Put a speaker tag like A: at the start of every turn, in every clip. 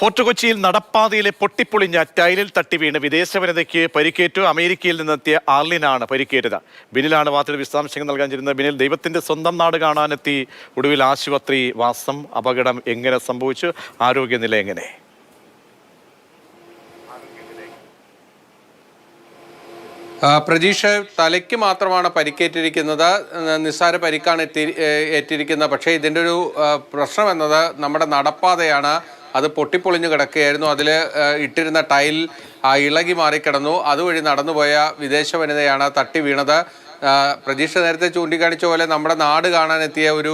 A: Fort കൊച്ചിയിൽ നടപ്പാതയിലെ പൊട്ടിപ്പൊളിഞ്ഞ ടൈലിൽ തട്ടി വീണ് വിദേശ വനിതയ്ക്ക് പരിക്കേറ്റു. അമേരിക്കയിൽ നിന്നെത്തിയ ആർലിനാണ് പരിക്കേറ്റത്. ബിനിലാണ് വാർത്തയുടെ വിശദാംശങ്ങൾ നൽകാൻ ചേരുന്നത് ബിനിൽ ദൈവത്തിന്റെ സ്വന്തം നാട് കാണാനെത്തി. ഒടുവിൽ ആശുപത്രി വാസം. അപകടം എങ്ങനെ സംഭവിച്ചു? ആരോഗ്യനില എങ്ങനെ?
B: പ്രതീക്ഷ തലയ്ക്ക് മാത്രമാണ് പരിക്കേറ്റിരിക്കുന്നത്. നിസ്സാര പരിക്കാണ് എത്തി ഏറ്റിരിക്കുന്നത്. പക്ഷേ ഇതിന്റെ ഒരു പ്രശ്നം എന്നത് നമ്മുടെ നടപ്പാതയാണ്. അത് പൊട്ടിപ്പൊളിഞ്ഞു കിടക്കുകയായിരുന്നു. അതിൽ ഇട്ടിരുന്ന ടൈൽ ഇളകി മാറിക്കിടന്നു അതുവഴി നടന്നുപോയ വിദേശ വനിതയാണ് തട്ടി വീണത്. പ്രതീക്ഷ നേരത്തെ ചൂണ്ടിക്കാണിച്ച പോലെ നമ്മുടെ നാട് കാണാനെത്തിയ ഒരു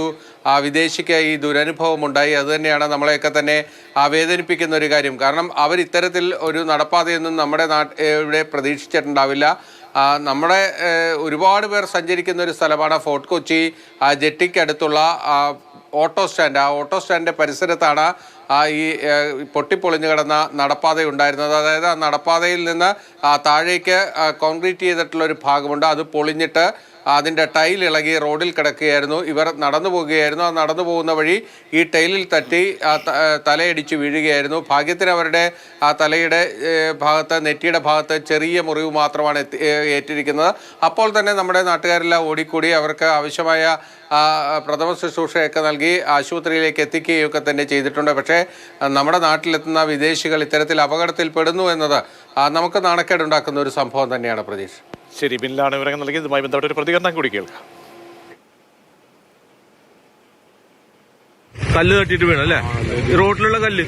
B: വിദേശിക്ക് ഈ ദുരനുഭവം ഉണ്ടായി. അതുതന്നെയാണ് നമ്മളെയൊക്കെ തന്നെ വേദനിപ്പിക്കുന്ന ഒരു കാര്യം. കാരണം അവർ ഇത്തരത്തിൽ ഒരു നടപ്പാതയൊന്നും നമ്മുടെ നാട്ട് ഇവിടെ പ്രതീക്ഷിച്ചിട്ടുണ്ടാവില്ല. നമ്മുടെ ഒരുപാട് പേർ സഞ്ചരിക്കുന്ന ഒരു സ്ഥലമാണ് ഫോർട്ട് കൊച്ചി. ജെട്ടിക്കടുത്തുള്ള ഓട്ടോ സ്റ്റാൻഡ്. ആ ഓട്ടോ സ്റ്റാൻഡിന്റെ പരിസരത്താണ് ഈ പൊട്ടിപ്പൊളിഞ്ഞു കിടന്ന നടപ്പാത ഉണ്ടായിരുന്നത്. അതായത് ആ നടപ്പാതയിൽ നിന്ന് താഴേക്ക് കോൺക്രീറ്റ് ചെയ്തിട്ടുള്ള ഒരു ഭാഗമുണ്ട്. അത് പൊളിഞ്ഞിട്ട് അതിന്റെ ടൈൽ ഇളകി റോഡിൽ കിടക്കുകയായിരുന്നു. ഇവർ നടന്നു പോകുകയായിരുന്നു. ആ നടന്നു പോകുന്ന വഴി ഈ ടൈലിൽ തട്ടി തലയടിച്ച് വീഴുകയായിരുന്നു. ഭാഗ്യത്തിന് അവരുടെ ആ തലയുടെ ഭാഗത്ത് നെറ്റിയുടെ ഭാഗത്ത് ചെറിയ മുറിവ് മാത്രമാണ് ഏറ്റിരിക്കുന്നത്. അപ്പോൾ തന്നെ നമ്മുടെ നാട്ടുകാരെല്ലാം ഓടിക്കൂടി അവർക്ക് ആവശ്യമായ പ്രഥമ ശുശ്രൂഷയൊക്കെ നൽകി ആശുപത്രിയിലേക്ക് എത്തിക്കുകയൊക്കെ തന്നെ ചെയ്തിട്ടുണ്ട്. പക്ഷേ നമ്മുടെ നാട്ടിലെത്തുന്ന വിദേശികൾ ഇത്തരത്തിൽ അപകടത്തിൽ പെടുന്നു എന്നത് നമുക്ക് നാണക്കേടുണ്ടാക്കുന്ന ഒരു സംഭവം തന്നെയാണ് പ്രതീക്ഷ
A: ശരി ബിനിലാണ് വിവരങ്ങൾ നൽകിയത്. ഇതുമായി ബന്ധപ്പെട്ട ഒരു പ്രതികരണം കൂടി കേൾക്കാം.
C: കല്ല് തട്ടിയിട്ട് വീണു അല്ലേ? ഈ റോട്ടിലുള്ള കല്ല്.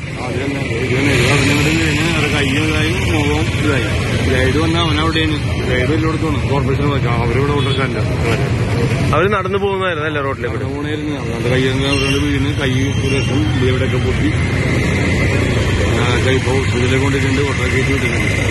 D: ഗൈഡ് വന്ന അവനവിടെയാണ് ഗൈഡ് കോർപ്പറേഷൻ അവരിവിടെ
C: അവർ നടന്നു പോകുന്നതായിരുന്നു അല്ലേ റോട്ടിലേക്ക്?
D: അവരുടെ വീണ് കൈ ഒരു ദിവസം ഇവിടെയൊക്കെ പൊട്ടി. ഇപ്പോൾ ഹോസ്പിറ്റലിൽ കൊണ്ടിട്ടുണ്ട് വിട്ടിട്ടുണ്ട്.